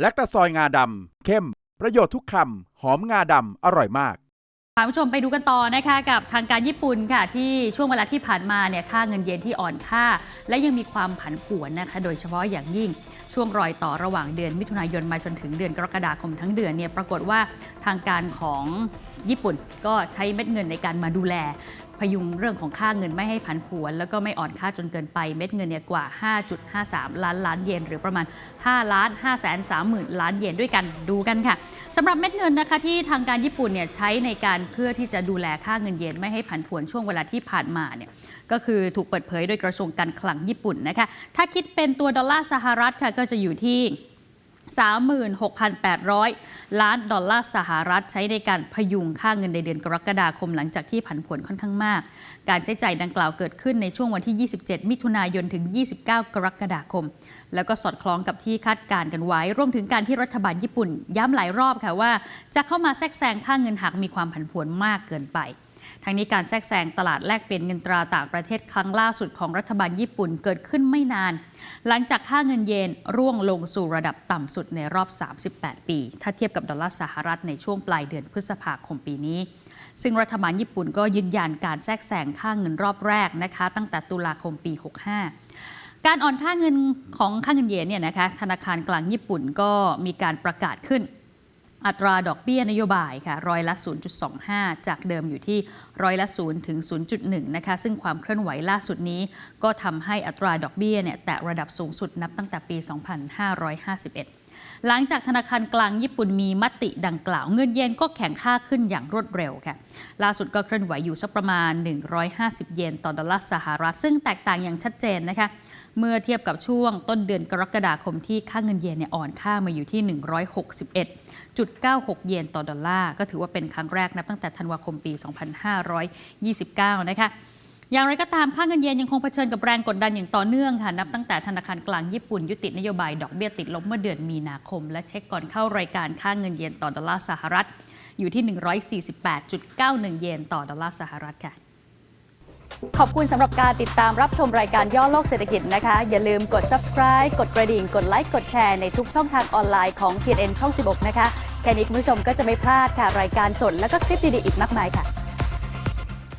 แลคตาซอยงาดำเข้ม ประโยชน์ทุกคำ หอมงาดำ อร่อยมาก คุณผู้ชมไปดูกันต่อนะคะกับทางการญี่ปุ่นค่ะที่ช่วงเวลาที่ผ่านมาเนี่ยค่าเงินเยนที่อ่อนค่า และยังมีความผันผวนนะคะโดยเฉพาะอย่างยิ่งช่วงรอยต่อระหว่างเดือนมิถุนายนมาจนถึงเดือนกรกฎาคมทั้งเดือนเนี่ยปรากฏว่าทางการของญี่ปุ่นก็ใช้เม็ดเงินในการมาดูแล พยุงเรื่องของค่าเงินไม่ให้ผันผวน แล้วก็ไม่อ่อนค่าจนเกินไปเม็ดเงินเนี่ยกว่า 5.53 ล้านล้านเยน หรือประมาณ5ล้าน5แสน3หมื่นล้านเยนด้วยกันดูกันค่ะสำหรับเม็ดเงินนะคะที่ทางการญี่ปุ่นเนี่ยใช้ในการเพื่อที่จะดูแลค่าเงินเยนไม่ให้ผันผวนช่วงเวลาที่ผ่านมาเนี่ยก็คือถูกเปิดเผยโดยกระทรวงการคลังญี่ปุ่นนะคะถ้าคิดเป็นตัวดอลลาร์สหรัฐค่ะก็จะอยู่ที่ 36,800 ล้านดอลลาร์สหรัฐ ใช้ในการพยุงค่าเงินในเดือนกรกฎาคมหลังจากที่ผันผวนค่อนข้างมาก การใช้จ่ายดังกล่าวเกิดขึ้นในช่วงวันที่ 27 มิถุนายนถึง 29 กรกฎาคม แล้วก็สอดคล้องกับที่คาดการณ์กันไว้ รวมถึงการที่รัฐบาลญี่ปุ่น ย้ำหลายรอบค่ะว่า จะเข้ามาแทรกแซงค่าเงินหากมีความผันผวนมากเกินไป ทั้งนี้การแทรกแซงตลาดแลกเปลี่ยนเงินตราต่างประเทศครั้งล่าสุดของรัฐบาลญี่ปุ่นเกิดขึ้นไม่นาน หลังจากค่าเงินเยนร่วงลงสู่ระดับต่ำสุดในรอบ 38 ปี ถ้าเทียบกับดอลลาร์สหรัฐในช่วงปลายเดือนพฤษภาคมปีนี้ ซึ่งรัฐบาลญี่ปุ่นก็ยืนยันการแทรกแซงค่าเงินรอบแรกนะคะ ตั้งแต่ตุลาคมปี 65การอ่อนค่าเงินของค่าเงินเยนเนี่ยนะคะธนาคารกลางญี่ปุ่นก็มีการประกาศขึ้น อัตราดอกเบี้ยนโยบายค่ะร้อยละ 0.25 จากเดิมอยู่ที่ร้อยละ 0 ถึง 0.1 นะคะ ซึ่งความเคลื่อนไหวล่าสุดนี้ ก็ทำให้อัตราดอกเบี้ยเนี่ยแตะระดับสูงสุดนับตั้งแต่ปี 2551 หลังจากธนาคารกลางญี่ปุ่นมีมติดังกล่าว เงินเยนก็แข็งค่าขึ้นอย่างรวดเร็วค่ะล่าสุดก็เคลื่อนไหวอยู่สักประมาณ 150 เยนต่อดอลลาร์สหรัฐ ซึ่งแตกต่างอย่างชัดเจนนะคะเมื่อเทียบกับช่วงต้นเดือนกรกฎาคมที่ค่าเงินเยนเนี่ยอ่อนค่ามาอยู่ที่ 161.96 เยนต่อดอลลาร์ก็ถือว่าเป็นครั้งแรกนับตั้งแต่ธันวาคมปี 2529 นะคะ อย่างไรก็ตามค่าเงินเยนยังคงเผชิญกับแรงกดดันอย่างต่อเนื่องค่ะ นับตั้งแต่ธนาคารกลางญี่ปุ่น ยุตินโยบายดอกเบี้ยติดลบเมื่อเดือนมีนาคม และเช็คก่อนเข้ารายการค่าเงินเยนต่อดอลลาร์สหรัฐ อยู่ที่ 148.91 เยนต่อดอลลาร์สหรัฐค่ะ ขอบคุณสำหรับการติดตามรับชมรายการย่อโลกเศรษฐกิจนะคะ อย่าลืมกด subscribe กดกระดิ่ง กดไลค์กดแชร์ในทุกช่องทางออนไลน์ของ TNN ช่อง 16 นะคะแค่นี้คุณผู้ชมก็จะไม่พลาดค่ะรายการสดและก็คลิปดีๆอีกมากมายค่ะ